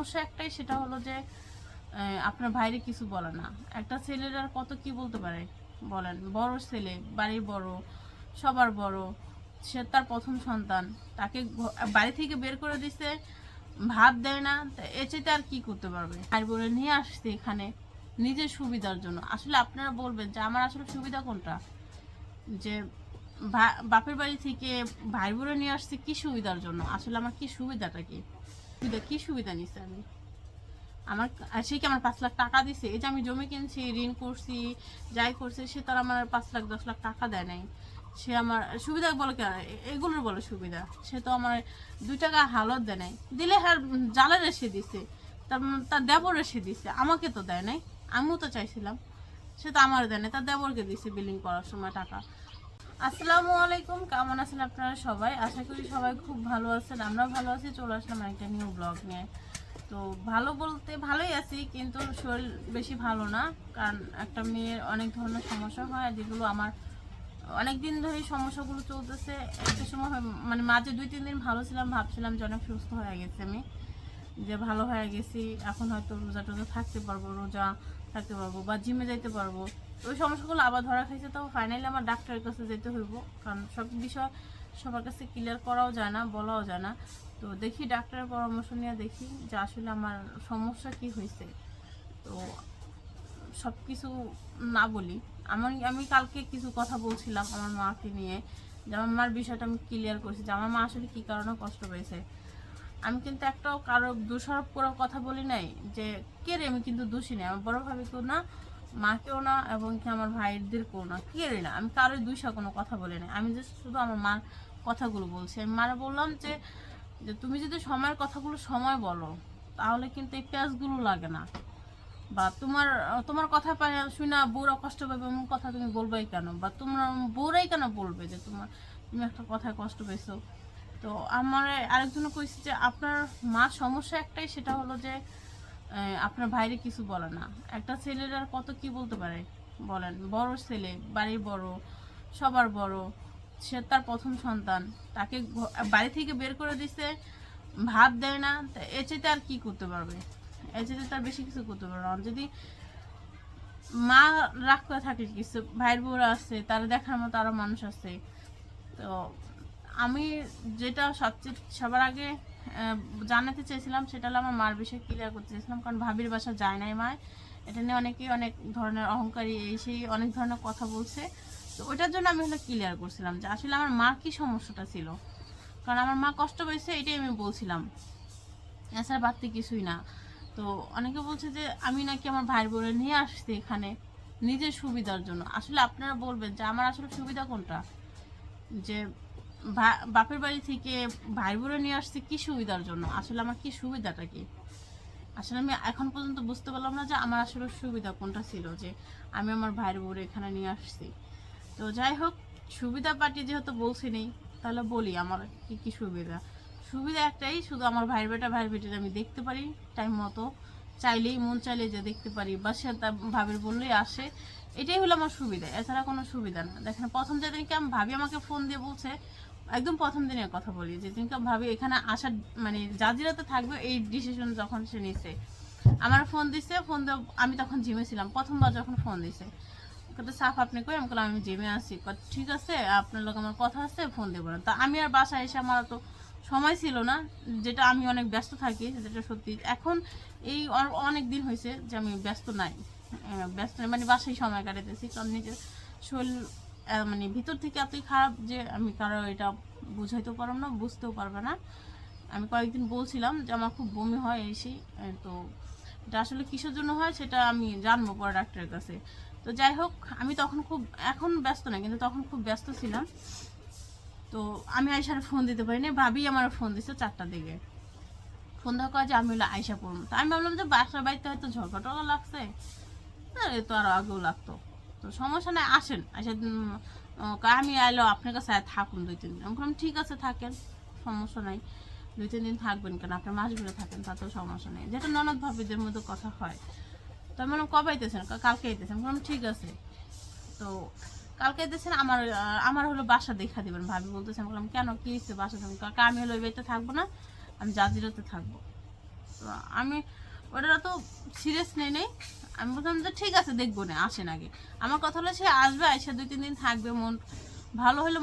সমস্যা একটাই, সেটা হলো যে আপনার ভাইরে কিছু বলে না। একটা ছেলের আর কত কি বলতে পারে? বলেন, বড় ছেলে, বাড়ির বড়, সবার বড়, সে তার প্রথম সন্তান, তাকে বাড়ি থেকে বের করে দিছে ভাব দেয় না, তা এ চাইতে আর কি করতে পারবে? আর বলে, নিয়ে আসছে এখানে, নিজের সুবিধার জন্য। আসলে আপনারা বলবেন যে, আমার আসলে সুবিধা কোনটা? যে বাপের বাড়ি থেকে ভাই বোনে নিয়ে আসছে কি সুবিধার জন্য? আসলে আমার কি সুবিধাটা কি? সুবিধা, কি সুবিধা নিছে আমি? আমার সে কি আমার পাঁচ লাখ টাকা দিছে? এই যে আমি জমি কিনছি, ঋণ করছি, যাই করছি, সে তার আমার পাঁচ লাখ, দশ লাখ টাকা দেয় নাই। সে আমার সুবিধা বলে কেন এগুলোর বলে সুবিধা। সে তো আমার দুই টাকা হালত দেয় নাই। দিলে হ্যাঁ জালের এসে দিছে। তার তার দেবর এসে দিছে। আমাকে তো দেয় নাই। আমিও তো চাইছিলাম। সে তো আমার দেয় নাই। তার দেবরকে দিছে বিলিং করার সময় টাকা। আসসালামু আলাইকুম, কেমন আছেন আপনারা সবাই? আশা করি সবাই খুব ভালো আছেন, আমরাও ভালো আছি, চলে আসলাম একটা নিউ ব্লগ নিয়ে। তো ভালো বলতে ভালোই আছি, কিন্তু শরীর বেশি ভালো না, কারণ একটা মেয়ের অনেক ধরনের সমস্যা হয়, যেগুলো আমার অনেক দিন ধরে সমস্যাগুলো চলতেছে। একটা সময় মানে মাঝে দুই, তিন দিন ভালো ছিলাম, ভাবছিলাম যে অনেক সুস্থ হয়ে গেছে আমি। যে ভালো হয়ে গেছি, এখন হয়তো রোজা টোজা থাকতে পারব, রোজা থাকতে পারব বা জিমে যাইতে পারব। ওই সমস্যাগুলো আবার ধরা খাইছে, তো ফাইনালি আমার ডাক্তারের কাছে যেতে হইব। কারণ সব বিষয় সবার কাছে ক্লিয়ার করাও যায় না, বলাও যায় না। তো দেখি ডাক্তারের পরামর্শ নিয়ে দেখি যে আসলে আমার সমস্যা কি হয়েছে তো সব কিছু না বলি। আমার আমি কালকে কিছু কথা বলছিলাম আমার মাকে নিয়ে, যে আমার মার বিষয়টা আমি ক্লিয়ার করছি, যে আমার মা আসলে কী কারণে কষ্ট পেয়েছে। আমি কিন্তু একটাও কারও দোষারোপ করার কথা বলি নাই যে, কে রে? আমি কিন্তু দোষী নেই আমার বড় ভাবিকেও না, মাকেও না এবং কি আমার ভাইদেরকেও না। কে রে না? আমি কারোই দুইশা কোনো কথা বলি নাই। আমি যে শুধু আমার মার কথাগুলো বলছি। আমি মারা বললাম যে যে তুমি যদি সময়ের কথাগুলো সময় বলো, তাহলে কিন্তু এই পেঁয়াজগুলো লাগে না। বা তোমার তোমার কথা পায়, শুনে বউরা কষ্ট পাবে এমন কথা তুমি বলবেই কেন? বা তোমার বউরাই কেন বলবে যে, তোমার, তুমি একটা কথায় কষ্ট পেয়েছ তো আমার আরেকজন কইছে যে আপনার মার সমস্যা একটাই, সেটা হলো যে আপনার ভাইরে কিছু বলে না। একটা ছেলের আর কত কি বলতে পারে? বলেন, বড় ছেলে বাড়ির বড়, সবার বড়, সে তার প্রথম সন্তান, তাকে বাড়ি থেকে বের করে দিছে, ভাত দেয় না, তা চাইতে আর কি করতে পারবে? এ চাইতে তার বেশি কিছু করতে পারবে না। যদি মা রাগ করে থাকে কিছু, ভাইয়ের বউরা আছে, তারা দেখার মতো আরও মানুষ আছে, তো আমি যেটা সবচেয়ে সবার আগে জানাতে চেয়েছিলাম সেটা হলো আমার মার বিষয়ে ক্লিয়ার করতে চেয়েছিলাম, কারণ ভাবির বাসা যায় নাই মায়। এটা নিয়ে অনেকেই অনেক ধরনের অহংকারী, এই সেই অনেক ধরনের কথা বলছে। তো ওইটার জন্য আমি হলো ক্লিয়ার করছিলাম যে আসলে আমার মার কি সমস্যাটা ছিল। কারণ আমার মা কষ্ট পেয়েছে, এটাই আমি বলছিলাম। এছাড়া বাড়তি কিছুই না। তো অনেকে বলছে যে আমি নাকি আমার ভাইয়ের বোনে নিয়ে আসছি এখানে, নিজের সুবিধার জন্য। আসলে আপনারা বলবেন যে আমার আসলে সুবিধা কোনটা? যে বাপের বাড়ি থেকে ভাই বোনে নিয়ে আসছি কি সুবিধার জন্য? আসলে আমার কি সুবিধাটা কি? আসলে আমি এখন পর্যন্ত বুঝতে পারলাম না যে আমার আসলে সুবিধা কোনটা ছিল যে আমি আমার ভাইয়ের বোরে এখানে নিয়ে আসছি। তো যাই হোক, সুবিধা পার্টি যেহেতু বলছি নেই, তাহলে বলি আমার কি কি সুবিধা। সুবিধা একটাই, শুধু আমার ভাইয়ের বেটা, ভাইয়ের বেটির আমি দেখতে পারি টাইম মতো। চাইলেই মন চাইলে যে দেখতে পারি, বা সে তার ভাবির বললেই আসে। এটাই হলো আমার সুবিধা, এছাড়া কোনো সুবিধা না। দেখেন, প্রথম যেদিনকে আমি ভাবি আমাকে ফোন দিয়ে বলছে একদম প্রথম দিনের কথা বলি, যে যেদিনকে ভাবি এখানে আসার মানে জাজিরাতে থাকবে এই ডিসিশন যখন সে নিছে। আমার ফোন দিছে ফোন দিয়ে আমি তখন জিমে ছিলাম, প্রথমবার যখন ফোন দিছে। কত সাফ, আপনি কই? আমি আমি জিমে কত ঠিক আছে, আপনার লোক আমার কথা আছে ফোন দেবো না। তা আমি আর বাসায় এসে আমার তো সময় ছিল না, যেটা আমি অনেক ব্যস্ত থাকি, যেটা সত্যি, এখন এই অনেক দিন হয়েছে যে আমি ব্যস্ত নাই। ব্যস্ত মানে বাসায় সময় কাটাতেছি কারণ নিজের শরীর মানে ভিতর থেকে এতই খারাপ যে আমি কারও এটা বুঝাইতেও পারব না বুঝতেও পারবে না। আমি কয়েকদিন বলছিলাম যে আমার খুব বমি হয় আহ, তো এটা আসলে কিসের জন্য হয় সেটা আমি জানব পরে ডাক্তারের কাছে। তো যাই হোক আমি তখন খুব এখন ব্যস্ত না কিন্তু তখন খুব ব্যস্ত ছিলাম। তো আমি আয়সার ফোন দিতে পারিনি ভাবি আমার ফোন দিছে চারটার দিকে। ফোন দেওয়া করে যে আমি হলো আয়সা পড়ব। তো আমি ভাবলাম যে বাসার বাড়িতে হয়তো ঝগড়া টগড়া লাগছে আরে তো আরও আগেও লাগতো। তো সমস্যা নাই আসেন। আইসা উম, আমি আইলো আপনার কাছে থাকুন দুই তিন দিন। আমি বললাম ঠিক আছে থাকেন সমস্যা নাই। দুই তিন দিন থাকবেন কেন? আপনার মাস থাকেন তাতেও সমস্যা নেই। যেটা ননদ ভাবিদের মধ্যে কথা হয়। তো আমি বললাম কবে আইতেছেন? কালকে আইতেছেন? বললাম ঠিক আছে। তো কালকে আইতেছেন আমার আমার হলো বাসা দেখা দিবেন ভাবি বলতেছেন আমি বললাম কেন? কি হচ্ছে বাসা তুমি কালকে আমি হলো বাড়িতে থাকব না আমি জাজিরাতে থাকব। তো আমি ওটা তো সিরিয়াস নেই নেই। আমি বললাম যে, ঠিক আছে, দেখব না আসেন আগে। আমার কথা হলো, সে আসবে এসে দুই, তিন দিন থাকবে, মন ভালো হলে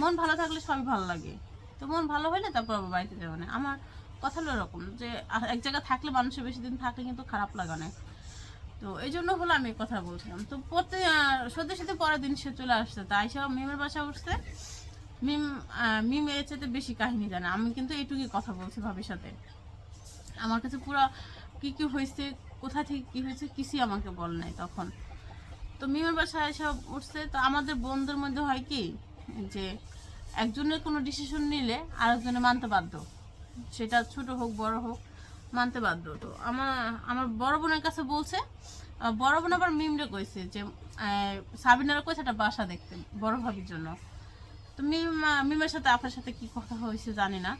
মন ভালো থাকলে সবই ভালো লাগে। তো মন ভালো হলে তারপর আবার বাড়িতে যাবে না। আমার কথা হলো এরকম যে এক জায়গায় থাকলে মানুষের বেশি দিন থাকলে কিন্তু খারাপ লাগে না তো এই জন্য হলো আমি কথা বলছিলাম। তো প্রত্যেক সত্যি সত্যি পরের দিন সে চলে আসছে। তাই সব মিমের বাসা উঠছে। মিম মিম এর চাইতে বেশি কাহিনী জানে। আমি কিন্তু এইটুকুই কথা বলছি ভাবির সাথে আমার কাছে পুরো কি কি হয়েছে কোথা থেকে কি হয়েছে কিছুই আমাকে বল নাই তখন। তো মিমের বাসায় এসব উঠছে, তো আমাদের বোনদের মধ্যে হয় কি যে একজনের কোনো ডিসিশন নিলে আরেকজনে মানতে বাধ্য। সেটা ছোট হোক, বড় হোক, মানতে বাধ্য। তো আমার আমার বড় বোনের কাছে বলছে বড় বোন আবার মিমরে কইছে যে সাবিনারা কইছে একটা বাসা দেখতে বড় ভাবির জন্য। তো মিম, মিমের সাথে আপনার সাথে কি কথা হয়েছে জানি না।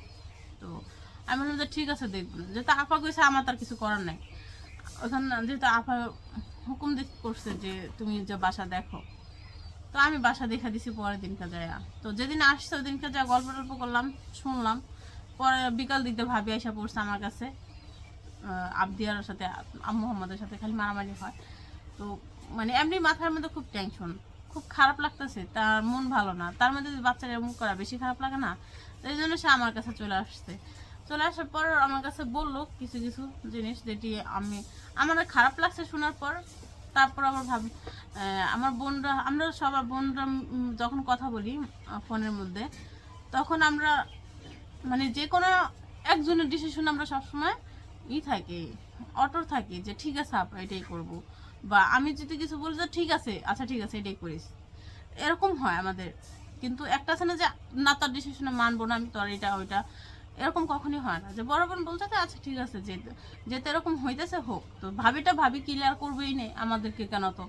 তো আমি বললাম যে ঠিক আছে দেখবেন যেহেতু আপা কইছে আমার তার কিছু করার নাই। ওখানে যেহেতু আপা হুকুম দিক করছে যে তুমি যে বাসা দেখো। তো আমি বাসা দেখা দিছি পরের দিনকে যায়। তো যেদিন আসছে ওই দিনকে যা গল্প টল্প করলাম, শুনলাম। পরে বিকাল দিকতে ভাবি এসে পড়ছে আমার কাছে। আবদিয়ার সাথে মোহাম্মদের সাথে খালি মারামারি হয়। তো মানে এমনি মাথার মধ্যে খুব টেনশন খুব খারাপ লাগতেছে। তার মন ভালো না। তার মধ্যে যদি বাচ্চারা এমন করা, বেশি খারাপ লাগে না। এই জন্য সে আমার কাছে চলে আসছে। চলে আসার পর আমার কাছে বলল কিছু কিছু জিনিস যেটি আমি আমার খারাপ লাগছে শোনার পর, তারপর আবার ভাবি আমার বোনরা, আমরা সবার বোনরা যখন কথা বলি ফোনের মধ্যে, তখন আমরা মানে যে কোনো একজনের ডিসিশন আমরা সবসময় ই থাকি অটোর থাকি যে, ঠিক আছে আপা, এটাই করব। বা, আমি যদি কিছু বলি যে, ঠিক আছে আচ্ছা ঠিক আছে, এটাই করিস। এরকম হয় আমাদের। কিন্তু একটা আছে না যে, না, তার ডিসিশনে মানবো না, আমি তোর এটা, ওইটা। এরকম কখনই হয় না। যে বড় বোন বলতে যে আচ্ছা ঠিক আছে, যে যেতে এরকম হইতেছে হোক, তো ভাবিটা ভাবি ক্লিয়ার করবেই নেই আমাদেরকে কেন তো?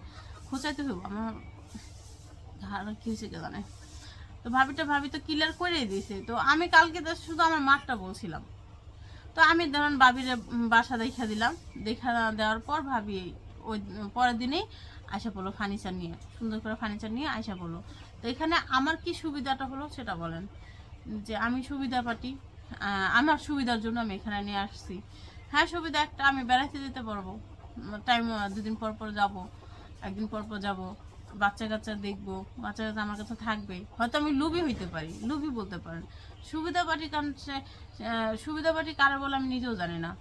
খোঁচাইতে হইব। আমার আর কি হয়েছে কে জানে? তো ভাবিটা ভাবি তো ক্লিয়ার করেই দিয়েছে। তো আমি কালকে তো শুধু আমার মাঠটা বলছিলাম। তো আমি ধরেন ভাবির বাসা দেখা দিলাম। দেখা দেওয়ার পর ভাবি ওই পরের দিনেই আশা পড়ল ফার্নিচার নিয়ে, সুন্দর করে ফার্নিচার নিয়ে আশা পড়ল তো এখানে আমার কি সুবিধাটা হলো সেটা বলেন। যে আমি সুবিধা পাটি আমার সুবিধার জন্য আমি এখানে নিয়ে আসছি। হ্যাঁ সুবিধা একটা, আমি বেড়াতে যেতে পারব। টাইম দুদিন পর পর যাব, একদিন পর পর যাব, বাচ্চা কাচ্চা দেখব, বাচ্চা কাচ্চা আমার কাছে থাকবে। হয়তো আমি লুবি হইতে পারি, লুবি বলতে পারেন। সুবিধা পাটি কারণ সে- সুবিধা পাটি কারা বলে আমি নিজেও জানি না।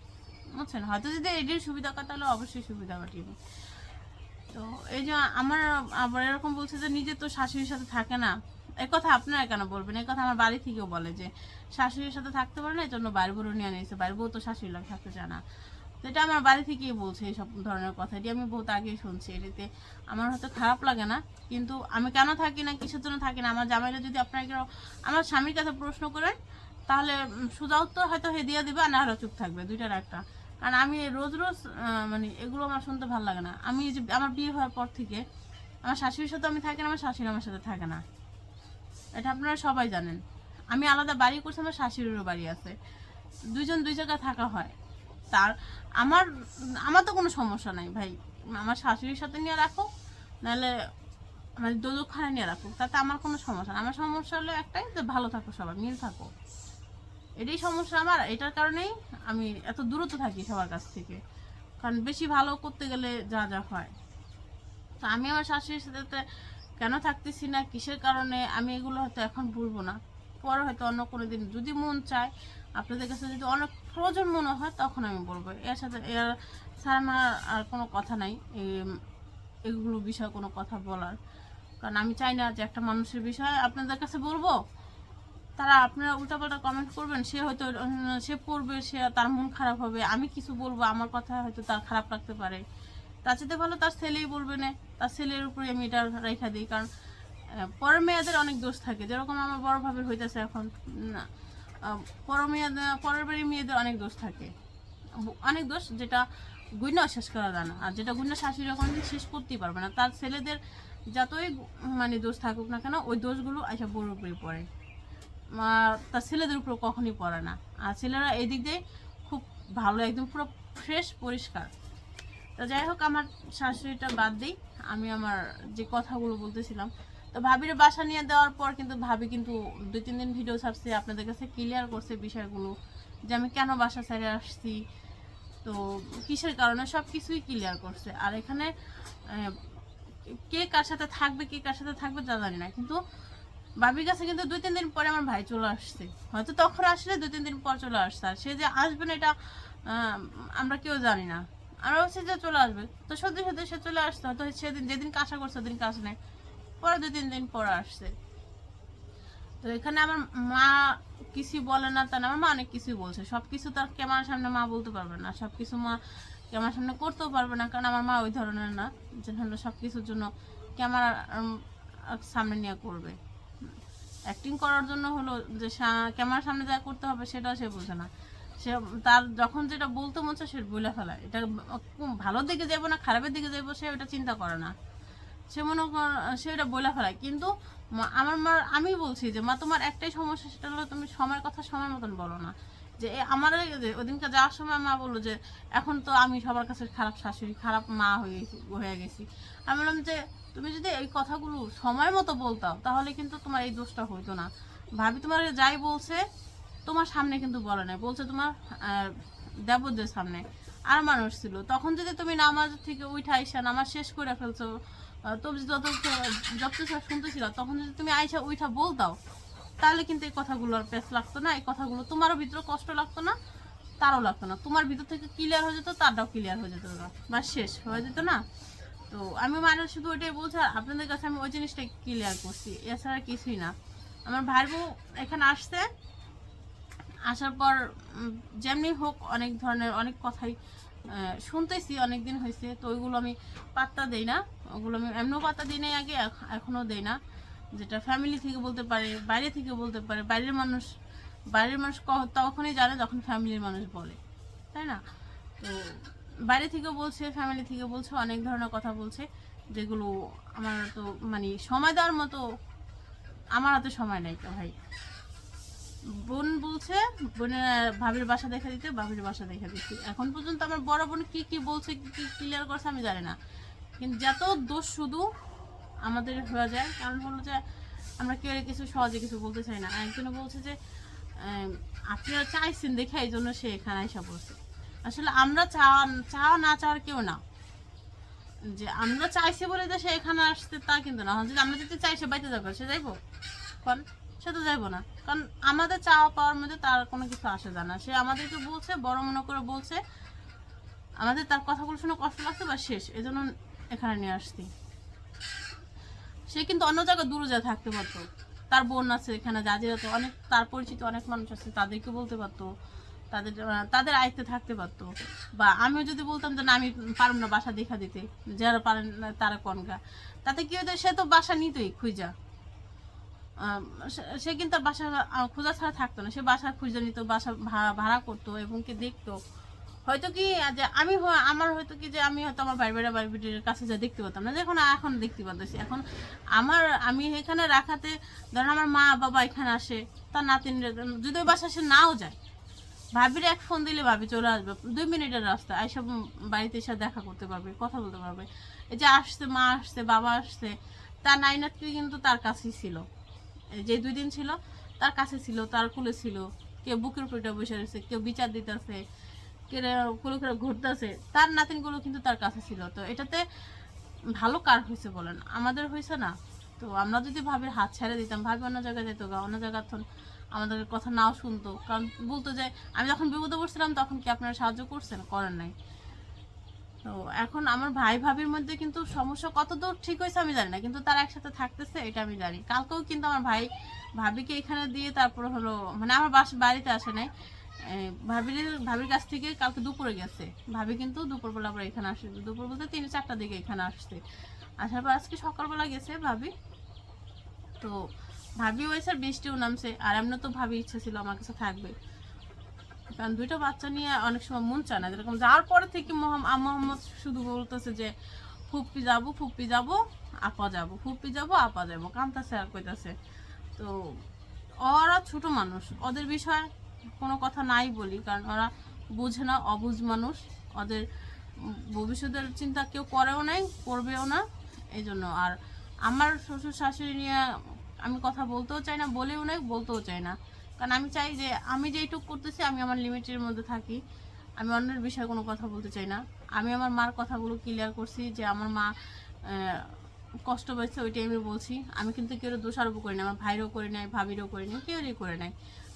বুঝছেন? হয়তো যদি এটির সুবিধা কথা তাহলে অবশ্যই সুবিধা পাটি তো এই যে আমার, আবার এরকম বলছে যে নিজে তো শাশুড়ির সাথে থাকে না। এই কথা আপনারা কেন বলবেন? এই কথা আমার বাড়ি থেকেও বলে যে, শাশুড়ির সাথে থাকতে পারে না এই জন্য বাড়ি বউ নিয়ে নিয়েছে বাড়ি বউ তো শাশুড়ি লাগে থাকতে চায় না। এটা আমার বাড়ি থেকেই বলছে এইসব ধরনের কথা। এটি আমি বহুত আগেই শুনছি। এটিতে আমার হয়তো খারাপ লাগে না, কিন্তু আমি কেন থাকি না, কিসের জন্য থাকি না? আমার জামাইরা যদি আপনারা কেউ, আমার স্বামীর কাছে প্রশ্ন করেন, তাহলে সোজা উত্তর হয়তো হে দিয়ে দিবে, আর না হলে চুপ থাকবে। দুইটার একটা। কারণ আমি রোজ রোজ মানে এগুলো আমার শুনতে ভালো লাগে না। আমি যে, আমার বিয়ে হওয়ার পর থেকে, আমার শাশুড়ির সাথে আমি থাকি না, আমার শাশুড়ি আমার সাথে থাকে না। এটা আপনারা সবাই জানেন। আমি আলাদা বাড়ি করছি, আমার শাশুড়িরও বাড়ি আছে। দুইজন দুই জায়গায় থাকা হয়। তার, আমার আমার তো কোনো সমস্যা নাই ভাই। আমার শাশুড়ির সাথে নিয়ে রাখো, নাহলে মানে দোদখানে নিয়ে রাখুক তাতে আমার কোনো সমস্যা না আমার সমস্যা হলো একটাই যে ভালো থাকো সবাই মিল থাকো। এটাই সমস্যা আমার। এটার কারণেই আমি এত দূরত্ব থাকি সবার কাছ থেকে। কারণ বেশি ভালো করতে গেলে যা যা হয়। তো আমি আমার শাশুড়ির সাথে কেন থাকতেছি না, কিসের কারণে, আমি এগুলো হয়তো এখন বলব না। পরে হয়তো অন্য কোনো দিন, যদি মন চায়, আপনাদের কাছে যদি অনেক প্রয়োজন মনে হয়, তখন আমি বলব। এর সাথে, এর ছাড়া আমার আর কোনো কথা নাই। এগুলো বিষয়ে কোনো কথা বলার। কারণ আমি চাই না যে একটা মানুষের বিষয়ে আপনাদের কাছে বলব। তারা আপনারা উল্টাপাল্টা কমেন্ট করবেন, সে হয়তো, সে পড়বে, সে তার মন খারাপ হবে। আমি কিছু বলব, আমার কথা হয়তো তার খারাপ লাগতে পারে। তার চেয়ে ভালো তার ছেলেই বলবে না। তার ছেলের উপরে আমি এটা রেখা দিই, কারণ পরের মেয়েদের অনেক দোষ থাকে। যেরকম আমার বড় ভাবের হইতেছে এখন, না পর মেয়েদের পরের বাড়ির মেয়েদের অনেক দোষ থাকে। অনেক দোষ যেটা গুণ্য শেষ করা যায় না। আর যেটা গুণ্য শাশুড়ি কোনোদিন শেষ করতেই পারবে না, তার ছেলেদের যতই মানে দোষ থাকুক না কেন, ওই দোষগুলো আইসা বড় উপরে পড়ে। তার ছেলেদের উপর কখনই পড়ে না। আর ছেলেরা এই দিক দিয়ে খুব ভালো, একদম পুরো ফ্রেশ পরিষ্কার। তো যাই হোক, আমার শাশুড়িটা বাদ দিই। আমি আমার যে কথাগুলো বলতেছিলাম। তো ভাবির বাসা নিয়ে দেওয়ার পর কিন্তু ভাবি কিন্তু দুই, তিন দিন ভিডিও ছাড়ছে, আপনাদের কাছে ক্লিয়ার করছে বিষয়গুলো যে আমি কেন বাসা ছেড়ে আসছি। তো কিসের কারণে সব কিছুই ক্লিয়ার করছে। আর এখানে কে কার সাথে থাকবে, কে কার সাথে থাকবে তা জানি না। কিন্তু বাবির কাছে কিন্তু দুই, তিন দিন পরে আমার ভাই চলে আসছে। হয়তো তখন আসলে দুই, তিন দিন পর চলে আসছে। আর সে যে আসবে না এটা আমরা কেউ জানি না। আমরা ভাবছি যে চলে আসবে। তো সত্যি সত্যি সে চলে আসছে হয়তো সেদিন যেদিন আশা করছে সেদিন কাজ নেই। পরে দুই তিন দিন পরে আসছে। তো এখানে আমার মা কিছু বলে না, তা না, আমার মা অনেক কিছুই বলছে। সব কিছু তার ক্যামেরার সামনে মা বলতে পারবে না। সব কিছু মা ক্যামেরার সামনে করতেও পারবে না, কারণ আমার মা ওই ধরনের না, যে সব কিছুর জন্য ক্যামেরার সামনে নিয়ে করবে। অ্যাক্টিং করার জন্য হলো যে ক্যামেরার সামনে যা করতে হবে সেটাও সে বোঝে না। সে তার যখন যেটা বলতে মন চায় সে বলে ফেলায়। এটা ভালোর দিকে যাব না, খারাপের দিকে যাব সে ওটা চিন্তা করে না। সে মনে সে ওটা বলে ফেলায়। কিন্তু আমার মা, আমি বলছি যে, মা, তোমার একটাই সমস্যা সেটা হলো তুমি সময়ের কথা সময় মতন বলো না। যে আমার ওদিনকে যাওয়ার সময় মা বলল যে, এখন তো আমি সবার কাছে খারাপ শাশুড়ি, খারাপ মা হয়ে হয়ে গেছি। আমি বললাম যে, তুমি যদি এই কথাগুলো সময় মতো বলতাও, তাহলে কিন্তু তোমার এই দোষটা হইতো না। ভাবি তোমার যাই বলছে তোমার সামনে কিন্তু বলে নাই। বলছে তোমার দেবদের সামনে। আর মানুষ ছিল। তখন যদি তুমি নামাজ থেকে উঠে আইসা নামাজ শেষ করে ফেলছো তুমি যত যত সব শুনতেছিল, তখন যদি তুমি আইসা উঠা বলতাও, তাহলে কিন্তু এই কথাগুলো আর পেস লাগতো না। এই কথাগুলো তোমারও ভিতরে কষ্ট লাগতো না, তারও লাগতো না। তোমার ভিতর থেকে ক্লিয়ার হয়ে যেত, তারটাও ক্লিয়ার হয়ে যেত না। বা শেষ হয়ে যেত না। তো আমি মানে শুধু ওইটাই বলছি, আর আপনাদের কাছে আমি ওই জিনিসটা ক্লিয়ার করছি। এছাড়া কিছুই না। আমার ভাই এখানে আসছে। আসার পর যেমনি হোক অনেক ধরনের, অনেক কথাই শুনতেছি অনেক দিন হয়েছে তো ওইগুলো আমি পাত্তা দেই না। ওগুলো আমি এমনও পাত্তা দিই নাই আগে এখনও দেই না। যেটা ফ্যামিলি থেকে বলতে পারে, বাইরে থেকে বলতে পারে, বাইরের মানুষ বাইরের মানুষ তখনই জানে যখন ফ্যামিলির মানুষ বলে, তাই না? তো বাইরে থেকে বলছে ফ্যামিলি থেকে বলছে, অনেক ধরনের কথা বলছে, যেগুলো আমার তো মানে সময় দেওয়ার মতো, আমার হাতে সময় নেই তো ভাই। বোন বলছে, বোনের ভাবির বাসা দেখা দিতে, ভাবির বাসা দেখা দিচ্ছি এখন পর্যন্ত আমার বড় বোন কি কি বলছে, কি ক্লিয়ার করছে আমি জানি না। কিন্তু যত দোষ শুধু আমাদের হয়ে যায়, কারণ হলো যে আমরা কেউ কিছু সহজে কিছু বলতে চাই না। একজনে বলছে যে আপনারা চাইছেন দেখে এই জন্য সে এখানে এসে বলছে আসলে আমরা চাওয়া চাওয়া না চাওয়ার কেউ না। যে আমরা চাইছি বলে যে সে এখানে আসতে তা কিন্তু না। যদি আমরা যদি চাই, সে বাইতে যাব, সে যাইবো। কারণ সে তো যাইবো না। কারণ আমাদের চাওয়া পাওয়ার মধ্যে তার কোনো কিছু আসে যায় না। সে আমাদেরকে বলছে, বড় মনে করে বলছে, আমাদের তার কথাগুলো শুনে কষ্ট লাগছে বা শেষ। এই জন্য এখানে নিয়ে আসছি। সে কিন্তু অন্য জায়গায় দূরে যায় থাকতে পারতো। তার বোন আছে এখানে, জাজিরা তো অনেক, তার পরিচিত অনেক মানুষ আছে, তাদেরকে বলতে পারতো। তাদের তাদের আয়ত্তে থাকতে পারতো। বা আমিও যদি বলতাম যে, না, আমি পারব না বাসা দেখা দিতে। যারা পারেন তারা কনগা তাতে কি হতো সে তো বাসা নিতই, খুঁজা। সে- কিন্তু বাসা খোঁজা ছাড়া থাকতো না। সে বাসা খুঁজে নিত, বাসা ভাড়া করতো এবং কি দেখতো। হয়তো কি যে আমি আমার হয়তো কি যে আমি হয়তো আমার বাড়ি বাড়ি বাড়ি বাড়ির কাছে যা দেখতে পারতাম না। যখন এখন দেখতে পাচ্ছি এখন আমার, আমি এখানে রাখাতে, ধরেন আমার মা, বাবা এখানে আসে, তার নাতিন যদি ওই বাসা সে নাও যায়, ভাবির এক ফোন দিলে ভাবি চলে আসবে। দুই মিনিটের রাস্তা এইসব বাড়িতে এসে দেখা করতে পারবে, কথা বলতে পারবে। এই যে আসছে, মা আসছে, বাবা আসছে, তার নাইনাতকে কিন্তু তার কাছেই ছিল। যে দুই দিন ছিল, তার কাছে ছিল, তার কুলে ছিল, কেউ বুকের উপরে বসে রয়েছে, কেউ বিচার দিতেছে করে ঘুরতেছে, তার নাতিনগুলো কিন্তু তার কাছে ছিল। তো এটাতে ভালো কার হয়েছে বলেন? আমাদের হয়েছে না। তো আমরা যদি ভাবির হাত ছেড়ে দিতাম, ভাবি অন্য জায়গায় যেত গা, অন্য জায়গায় তখন আমাদের কথা নাও শুনতো। কারণ বলতো যে, আমি যখন বিপদে পড়ছিলাম তখন কি আপনারা সাহায্য করছেন? করেন নাই। তো এখন আমার ভাই ভাবির মধ্যে কিন্তু সমস্যা কত দূর ঠিক হয়েছে আমি জানি না, কিন্তু তারা একসাথে থাকতেছে, এটা আমি জানি। কালকেও কিন্তু আমার ভাই ভাবিকে এখানে দিয়ে তারপর হলো মানে আমার বাস বাড়িতে আসে নাই। ভাবির ভাবির কাছ থেকে কালকে দুপুরে গেছে। ভাবি কিন্তু দুপুরবেলা আবার এখানে আসে, দুপুর বলতে তিন চারটার দিকে এখানে আসছে। আসার পর আজকে সকালবেলা গেছে ভাবি। তো ভাবি হয়েছে বৃষ্টিও নামছে, আর এমনি তো ভাবি ইচ্ছে ছিল আমার কাছে থাকবে। কারণ দুইটা বাচ্চা নিয়ে অনেক সময় মন চায় না, যেরকম যাওয়ার পরে থেকে মোহাম্মদ শুধু বলতেছে যে, ফুপ্পি যাব ফুপ্পি যাব, আপা যাব, ফুপ্পি যাব, আপা যাব কান্তাছে আর কইতাছে। তো ওরা ছোট মানুষ, ওদের বিষয়ে কোনো কথা নাই বলি, কারণ ওরা বুঝে না, অবুঝ মানুষ। ওদের ভবিষ্যতের চিন্তা কেউ করেও নাই, করবেও না এই জন্য আর আমার শ্বশুর শাশুড়ি নিয়ে আমি কথা বলতেও চাই না, বলেও নাই, বলতেও চাই না। কারণ আমি চাই যে আমি যেইটুকু করতেছি, আমি আমার লিমিটের মধ্যে থাকি। আমি অন্যের বিষয়ে কোনো কথা বলতে চাই না। আমি আমার মার কথাগুলো ক্লিয়ার করছি যে আমার মা কষ্ট পাচ্ছে ওইটাই আমি বলছি। আমি কিন্তু কেউ দোষারোপ করি না, আমার ভাইরও করি নাই, ভাবিরও করি নাই, কেউরই করে নাই।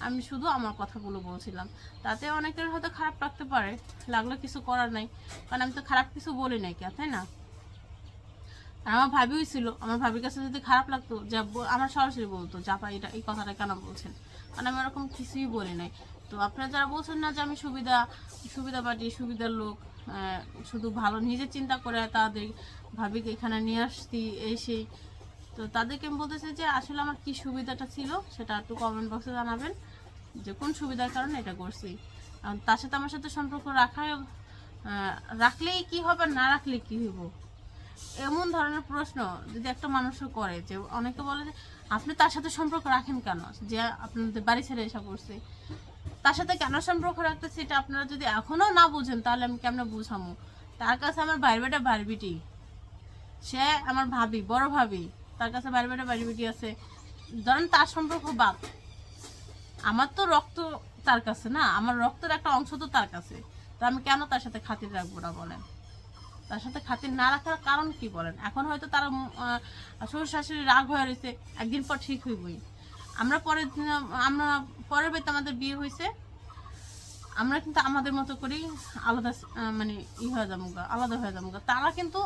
আমি শুধু আমার কথাগুলো বলছিলাম। তাতে অনেকের হয়তো খারাপ লাগতে পারে লাগলে কিছু করার নাই। কারণ আমি তো খারাপ কিছু বলি নাই কে তাই না? আর আমার ভাবিও ছিল, আমার ভাবির কাছে যদি খারাপ লাগতো, যা আমার সরাসরি বলতো জাপা এটা, এই কথাটা কেন বলছেন? কারণ আমি ওরকম কিছুই বলি নাই। তো আপনারা যারা বলছেন না যে আমি সুবিধা সুবিধা পাটি সুবিধার লোক শুধু ভালো নিজে চিন্তা করে তাদের ভাবিকে এখানে নিয়ে আসছি, এই সেই, তো তাদেরকে আমি বলতেছি যে আসলে আমার কি সুবিধাটা ছিল সেটা একটু কমেন্ট বক্সে জানাবেন যে কোন সুবিধার কারণে এটা করছি। তার সাথে আমার সাথে সম্পর্ক রাখা রাখলেই কি হবে, না রাখলে কি হইব? এমন ধরনের প্রশ্ন যদি একটা মানুষও করে যে অনেকে বলে যে আপনি তার সাথে সম্পর্ক রাখেন কেন? যে আপনাদের বাড়ি ছেড়ে এসে পড়ছে। তার সাথে কেন সম্পর্ক রাখতেছি এটা আপনারা যদি এখনও না বুঝেন, তাহলে আমি কেমন বুঝামো? তার কাছে আমার ভাই বেটা ভাই সে আমার ভাবি, বড় ভাবি। তার কাছে বাড়ি বেটা বাড়ি আছে। ধরেন তার সম্পর্ক বাদ। আমার তো রক্ত তার কাছে না, আমার রক্তের একটা অংশ তো তার কাছে। তো আমি কেন তার সাথে খাতির রাখব না বলেন? তার সাথে খাতির না রাখার কারণ কি বলেন? এখন হয়তো তারা শ্বশুর শাশুড়ি রাগ হয়ে রয়েছে, একদিন পর ঠিক হইবই। আমরা পরের দিন, আমরা পরের বেতে আমাদের বিয়ে হয়েছে আমরা কিন্তু আমাদের মতো করেই আলাদা মানে ই হয়ে যাব আলাদা হয়ে যাব। তারা কিন্তু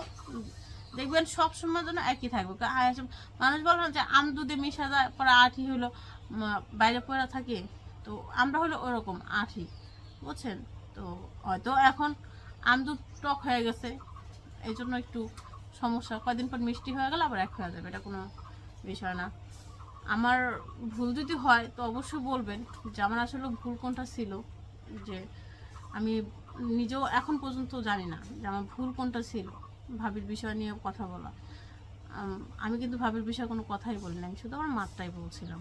দেখবেন সব সময় জন্য একই থাকবে মানুষ বলে না যে, আম দুধে মিশা যায়, পরে আঠি হলো বাইরে পড়া থাকে, তো আমরা হলো ওরকম আঠি, বুঝছেন? তো হয়তো এখন আম দুধ টক হয়ে গেছে এই জন্য একটু সমস্যা। কয়দিন পর মিষ্টি হয়ে গেলে, আবার এক হয়ে যাবে, এটা কোনো বিষয় না। আমার ভুল যদি হয়, তো অবশ্যই বলবেন যে আমার আসলে ভুল কোনটা ছিল, যে আমি নিজেও এখন পর্যন্ত জানি না যে আমার ভুল কোনটা ছিল, ভাবির বিষয় নিয়ে কথা বলা। আমি কিন্তু ভাবির বিষয়ে কোনো কথাই বলি না আমি শুধু আমার মাত্রাই বলছিলাম।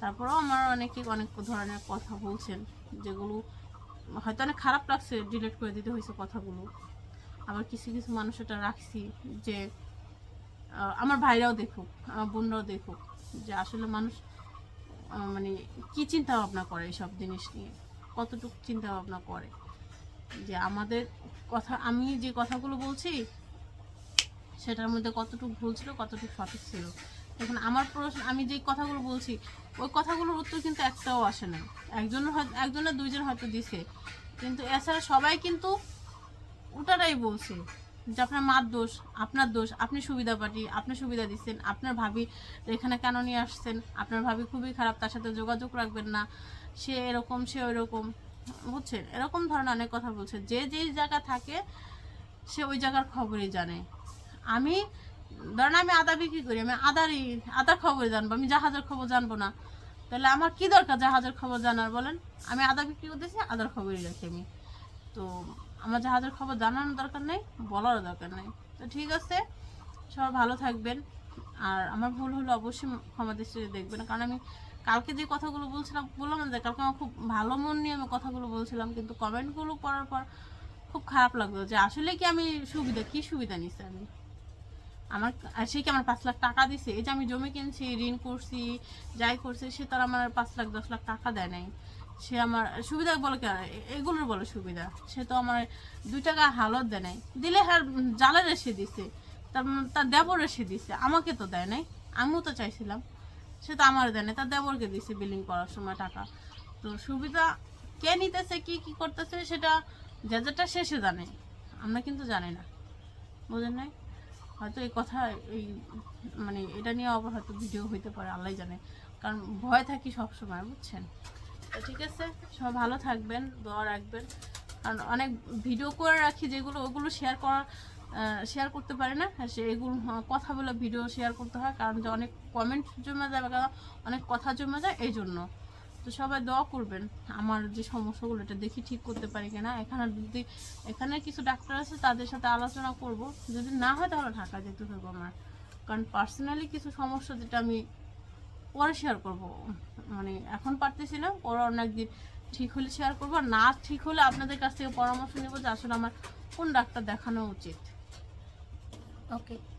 তারপরেও আমার অনেকে অনেক ধরনের কথা বলছেন, যেগুলো হয়তো অনেক খারাপ লাগছে, ডিলিট করে দিতে হয়েছে কথাগুলো। আবার কিছু কিছু মানুষ এটা রাখছি যে আমার ভাইরাও দেখুক, আমার বোনরাও দেখুক, যে আসলে মানুষ মানে কি চিন্তা ভাবনা করে এইসব জিনিস নিয়ে? কতটুকু চিন্তা ভাবনা করে? যে আমাদের কথা, আমি যে কথাগুলো বলছি, সেটার মধ্যে কতটুকু ভুল ছিল, কতটুকু সঠিক ছিল? এখন আমার প্রশ্ন, আমি যে কথাগুলো বলছি, ওই কথাগুলোর উত্তর কিন্তু একটাও আসে না। একজনের হয়তো, একজনের দুইজন হয়তো দিছে। কিন্তু এছাড়া সবাই কিন্তু ওটারাই বলছে যে আপনার মার দোষ, আপনার দোষ, আপনি সুবিধা পাটি আপনি সুবিধা দিচ্ছেন, আপনার ভাবি এখানে কেন নিয়ে আসছেন, আপনার ভাবি খুবই খারাপ, তার সাথে যোগাযোগ রাখবেন না, সে এরকম, সে ওইরকম, বুঝছেন? এরকম ধরনের অনেক কথা বলছে, যে যেই জায়গা থাকে, সে ওই জায়গার খবরই জানে। আমি, ধরেন আমি আদা বিক্রি করি, আমি আদারই, আদার খবর জানব, আমি জাহাজের খবর জানব না। তাহলে আমার কি দরকার জাহাজের খবর জানার বলেন? আমি আদা বিক্রি করতেছি, আদার খবরই রাখি আমি। তো আমার জাহাজের খবর জানানোর দরকার নেই, বলারও দরকার নেই। তো ঠিক আছে, সবাই ভালো থাকবেন। আর আমার ভুল হলো অবশ্যই ক্ষমা দৃষ্টিতে দেখবেন। কারণ আমি কালকে যে কথাগুলো বলছিলাম, বললাম যে কালকে আমার খুব ভালো মন নিয়ে আমি কথাগুলো বলছিলাম, কিন্তু কমেন্টগুলো পড়ার পর খুব খারাপ লাগল যে আসলে কি আমি সুবিধা, কি সুবিধা নিছি আমি? আমার আর সে কি আমার পাঁচ লাখ টাকা দিছে? এই যে আমি জমি কিনছি, ঋণ করছি, যাই করছি, সে তো আর আমার পাঁচ লাখ, দশ লাখ টাকা দেয় নাই। সে আমার সুবিধা বলে কেন এগুলোর বলে সুবিধা। সে তো আমার দুই টাকা হালত দেয় নাই। দিলে হ্যাঁ জালের এসে দিছে। তার তার দেবর এসে দিছে। আমাকে তো দেয় নাই। আমিও তো চাইছিলাম। সে তো আমার দেয় নাই। তার দেবরকে দিছে বিলিং করার সময় টাকা। তো সুবিধা কে নিতেছে, কি কি করতেছে সেটা যে যেটা শেষে জানে। আমরা কিন্তু জানি না। বুঝেন নাই? হয়তো এই কথা, এই মানে এটা নিয়ে আবার হয়তো ভিডিও হইতে পারে। আল্লাহ জানে। কারণ ভয় থাকি সব সময় বুঝছেন? তো ঠিক আছে, সবাই ভালো থাকবেন, দোয়া রাখবেন। কারণ অনেক ভিডিও করে রাখি যেগুলো, ওগুলো শেয়ার করা শেয়ার করতে পারে না। সে এগুলো কথা বলে ভিডিও শেয়ার করতে হয়, কারণ যে অনেক কমেন্ট জমে যায় বা অনেক কথা জমে যায়, এই জন্য। তো সবাই দোয়া করবেন, আমার যে সমস্যাগুলো, এটা দেখি ঠিক করতে পারি কিনা। এখানে যদি, এখানে কিছু ডাক্তার আছে, তাদের সাথে আলোচনা করব। যদি না হয়, তাহলে ঢাকা যেতে হবে আমার। কারণ পার্সোনালি কিছু সমস্যা যেটা আমি পরে শেয়ার করব। মানে এখন পারতেছি না। ওরা অনেক দিন ঠিক হলে শেয়ার করব। না ঠিক হলে আপনাদের কাছ থেকে পরামর্শ নেব যে আসলে আমার কোন ডাক্তার দেখানো উচিত। ওকে